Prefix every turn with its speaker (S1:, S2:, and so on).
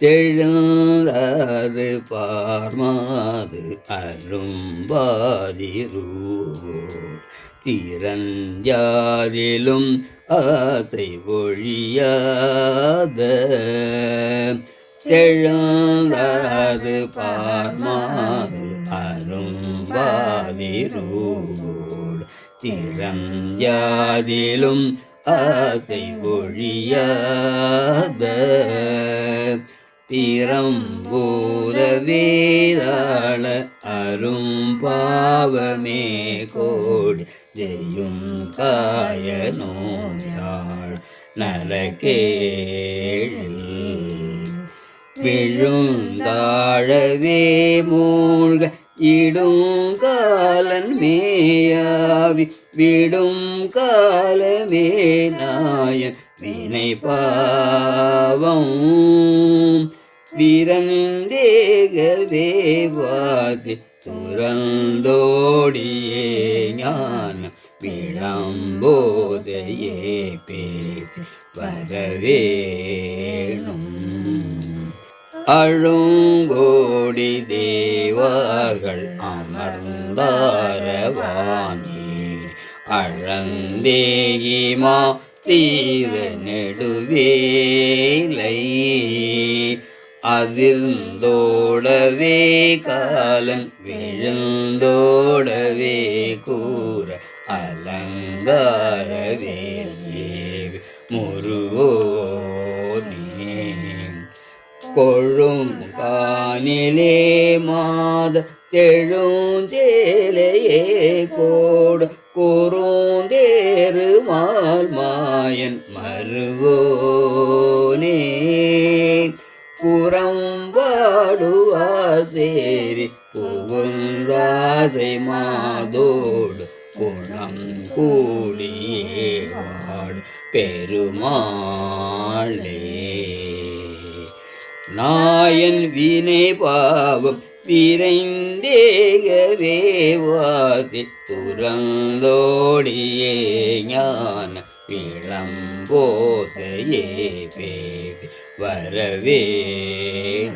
S1: செழுந்தது பார்மாது அரும்பாதிரூர் திறஞ்சாதிலும் ஆசை ஒழியாத செழுந்தது பார்மாது அரும்பாதிரூர் திறஞ்சாதிலும் ஆசை ஒழியாத திறம்பூத வேதாள அரும்பாவமே கோடி ஜெயும் காய நோயாள் நலக்கேழில் விழுந்தாழவே மூழ்க இடுங்காலன் மேயாவி விடும் காலமே நாயன் வினை பாவம் விரந்தேகவே வாசி துறந்தோடியே ஞான விளம்போதையே பேசி வரவேணும். அழுங்கோடி தேவார்கள் அமர்ந்தாரவானி அழந்தேகிமா தீர நெடுவேலை அதிர்ந்தோடவே காலன் விழுந்தோடவே கூற அலங்காரவே ஏவி முருகோனே கொழும் கானிலே மாத செழுஞ்சேலையே கோடு குறுந்தேரு மால் மாயன் மருவோனே புறம்பாடுவார் சேரி புகுந்தாசை மாதோடு குணம் கூடியே வாடு பெருமாளே. நாயன் வினை பாவம் விரைந்தேகவே வாசி துறந்தோடியே ஞான இளம்போதையே பேசி. வரவேணும்.